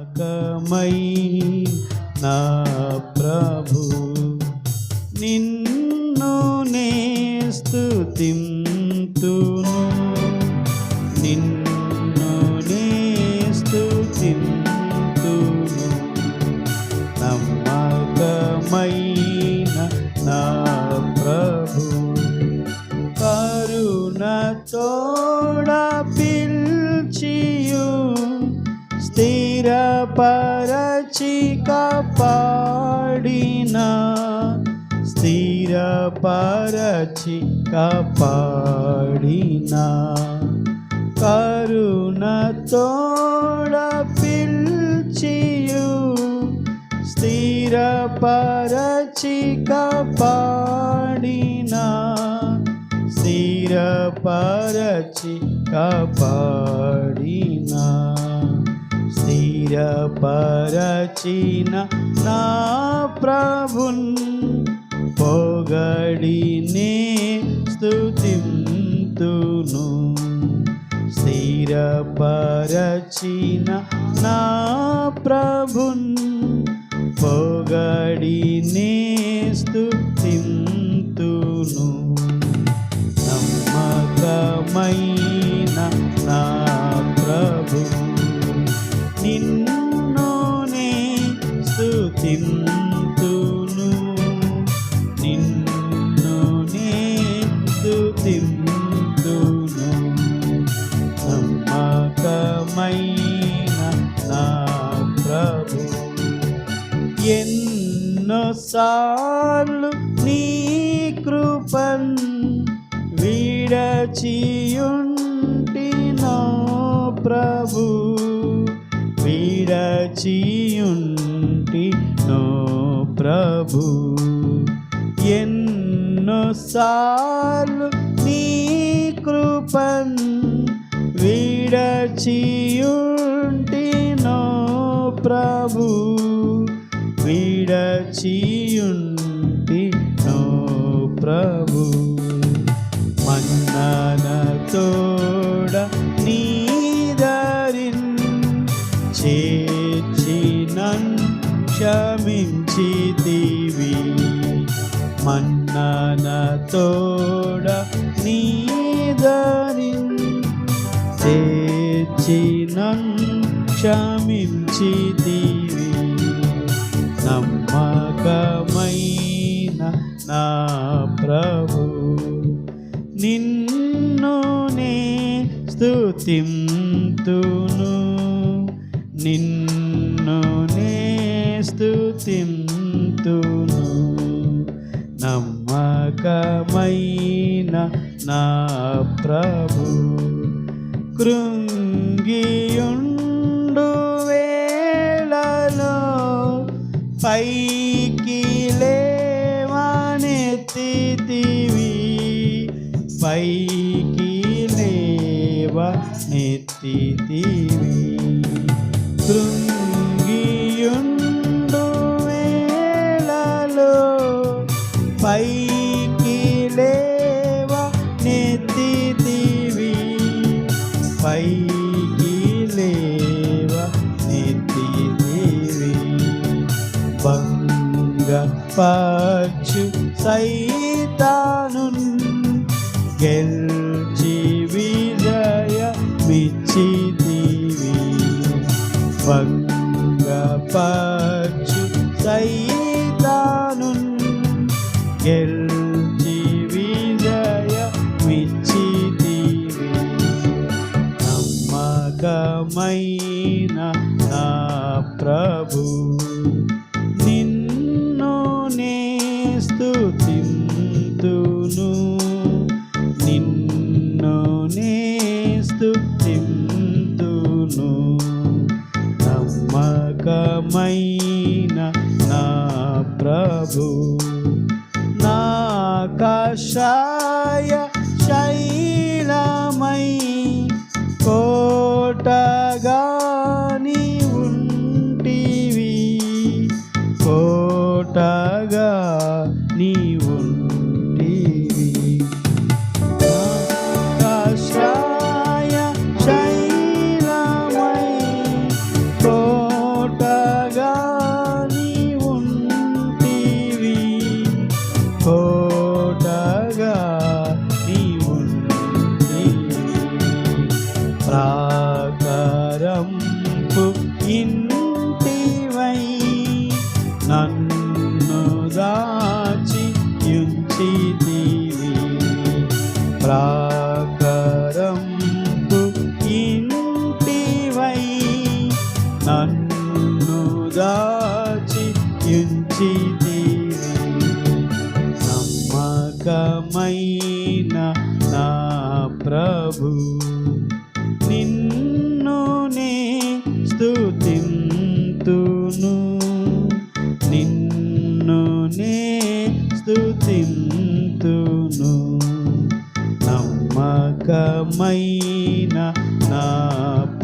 నమ్మకమై నా స్థిరపరచి కాపాడిన స్థిరపరచి పాడిన కరుణ తోడ పిల్చియు స్థిరపరచి కాపాడిన స్థిరపరచి పాడి పరచిన నా ప్రభున్ పొగడినే స్థుతింతును స్థిరపరచిన నా ప్రభున్ పొగడినే స్థుతింతును నమ్మకమై విడచియుంటి నా ప్రభు విడచియుంటి నో ప్రభు. ఎన్నోసార్లు నీ కృపన్ విడచియుంటి నో ప్రభు విడచి మన్నన తోడ నీదరిన్ చేర్చినన్ క్షమించితివి. మన్నన తోడ నీదరిన్ చేర్చినన్ క్షమించితివి. నమ్మకమైన నా ప్రభు. నిన్ను నే స్థుతింతును నిన్ను నే స్థుతింతును నమ్మకమైన నా ప్రభు కృంగియుండు లేవనెత్తితివి కృంగియుండు వేళలో పైకి లేవనెత్తితివి పైకి లేవనెత్తితివి పచ్చు సైతాను గెల్ విజయమిచ్చితివి భంగపరచు సైతాను గెల్చి విజయ విజయమిచ్చితివి నమ్మకమైన నా ప్రభు నమ్మకమైన నా ప్రభు. నా కషాయ ఇంటివై నన్ను దాచి యుంచితివి. ప్రాకరంపు ఇంటివై నన్ను దాచి యుంచితివి. నమ్మకమైన నా ప్రభు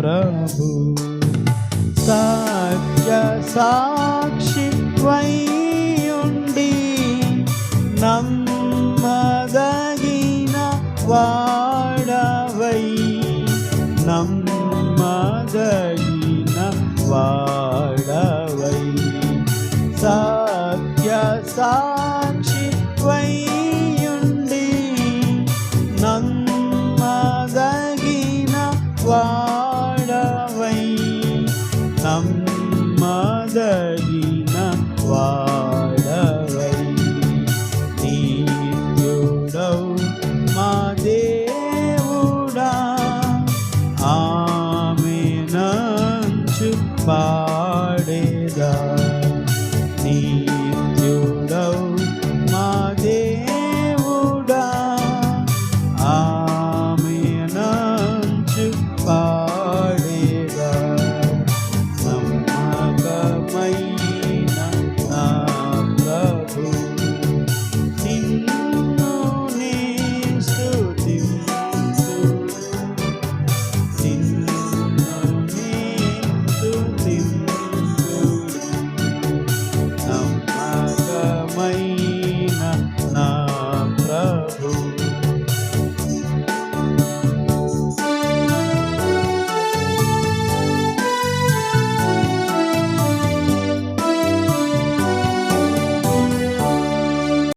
ప్రభు. సత్య సాక్షి ఉండి నమ్మదగిన వాడవై. నమ్మదగిన వాడవై.